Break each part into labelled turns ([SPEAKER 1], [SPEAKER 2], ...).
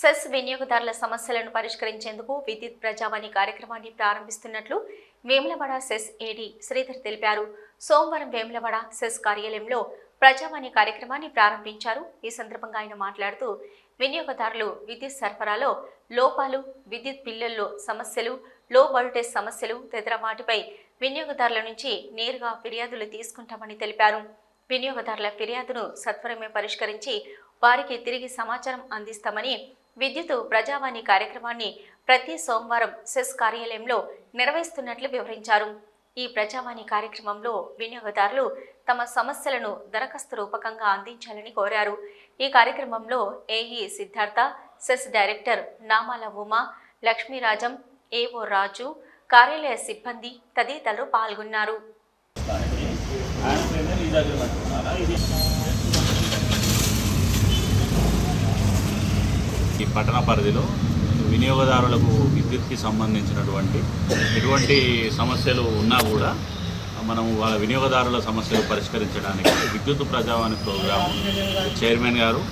[SPEAKER 1] Cess వినియోగదారుల సమస్యలను పరిష్కరించేందుకు విద్యుత్ ప్రజావాణి కార్యక్రమాన్ని ప్రారంభిస్తున్నట్లు వేములవాడ సెస్ ఏడీ శ్రీధర్ తెలిపారు. సోమవారం వేములవాడ సెస్ కార్యాలయంలో ప్రజావాణి కార్యక్రమాన్ని ప్రారంభించారు. ఈ సందర్భంగా ఆయన మాట్లాడుతూ వినియోగదారులు విద్యుత్ సరఫరాలో లోపాలు విద్యుత్ బిల్లుల్లో సమస్యలు లో వోల్టేజ్ సమస్యలు తదితర వాటిపై వినియోగదారుల నుంచి నేరుగా ఫిర్యాదులు తీసుకుంటామని తెలిపారు. వినియోగదారుల ఫిర్యాదును సత్వరమే పరిష్కరించి వారికి తిరిగి సమాచారం అందిస్తామని విద్యుత్ ప్రజావాణి కార్యక్రమాన్ని ప్రతి సోమవారం సెస్ కార్యాలయంలో నిర్వహిస్తున్నట్లు వివరించారు. ఈ ప్రజావాణి కార్యక్రమంలో వినియోగదారులు తమ సమస్యలను దరఖాస్తు రూపకంగా అందించాలని కోరారు. ఈ కార్యక్రమంలో ఏఈ సిద్ధార్థ సెస్ డైరెక్టర్ నామాల ఉమా లక్ష్మీరాజం ఏఓ రాజు కార్యాలయ సిబ్బంది తదితరులు పాల్గొన్నారు
[SPEAKER 2] ఈ పట్టణ పరిధిలో వినియోగదారులకు విద్యుత్కి సంబంధించినటువంటి ఎటువంటి సమస్యలు ఉన్నా కూడా మనం వాళ్ళ వినియోగదారుల సమస్యలు పరిష్కరించడానికి విద్యుత్ ప్రజావాణి ప్రోగ్రాం చైర్మన్ గారు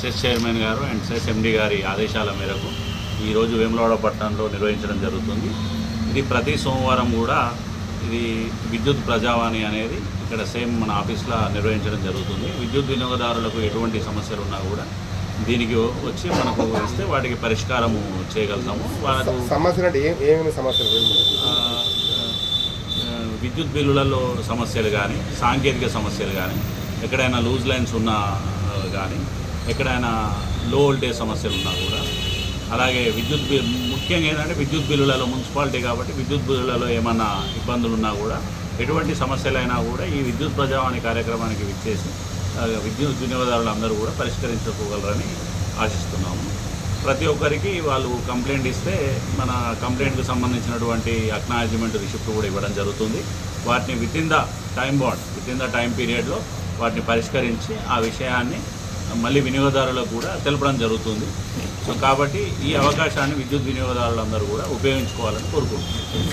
[SPEAKER 2] సెస్ చైర్మన్ గారు అండ్ సెస్ ఎండి గారి ఆదేశాల మేరకు ఈరోజు వేములవాడ పట్టణంలో నిర్వహించడం జరుగుతుంది. ఇది ప్రతి సోమవారం కూడా ఇది విద్యుత్ ప్రజావాణి అనేది ఇక్కడ సేమ్ మన ఆఫీస్లో నిర్వహించడం జరుగుతుంది. విద్యుత్ వినియోగదారులకు ఎటువంటి సమస్యలు ఉన్నా కూడా దీనికి వచ్చి మనకు ఇస్తే వాటికి పరిష్కారము చేయగలుగుతాము. వాళ్ళకు
[SPEAKER 3] సమస్యలు అంటే ఏం ఏమేమి సమస్యలు
[SPEAKER 2] ఆ, ఆ, విద్యుత్ బిల్లులలో సమస్యలు కానీ సాంకేతిక సమస్యలు కానీ ఎక్కడైనా లూజ్ లైన్స్ ఉన్నా కానీ ఎక్కడైనా లో వోల్టేజ్ సమస్యలు ఉన్నా కూడా అలాగే విద్యుత్ బిల్ ముఖ్యంగా ఏంటంటే విద్యుత్ బిల్లులలో మున్సిపాలిటీ కాబట్టి విద్యుత్ బిల్లులలో ఏమన్నా ఇబ్బందులు ఉన్నా కూడా ఎటువంటి సమస్యలైనా కూడా ఈ విద్యుత్ ప్రజావాణి కార్యక్రమానికి విచ్చేసి విద్యుత్ వినియోగదారులు అందరూ కూడా పరిష్కరించుకోగలరని ఆశిస్తున్నాము. ప్రతి ఒక్కరికి వాళ్ళు కంప్లైంట్ ఇస్తే మన కంప్లైంట్కి సంబంధించినటువంటి అక్నాలజ్మెంట్ రిసిప్ట్ కూడా ఇవ్వడం జరుగుతుంది. వాటిని within the time bound within the time పీరియడ్లో వాటిని పరిష్కరించి ఆ విషయాన్ని మళ్ళీ వినియోగదారులకు కూడా తెలపడం జరుగుతుంది. సో కాబట్టి ఈ అవకాశాన్ని విద్యుత్ వినియోగదారులందరూ కూడా ఉపయోగించుకోవాలని కోరుకుంటున్నాను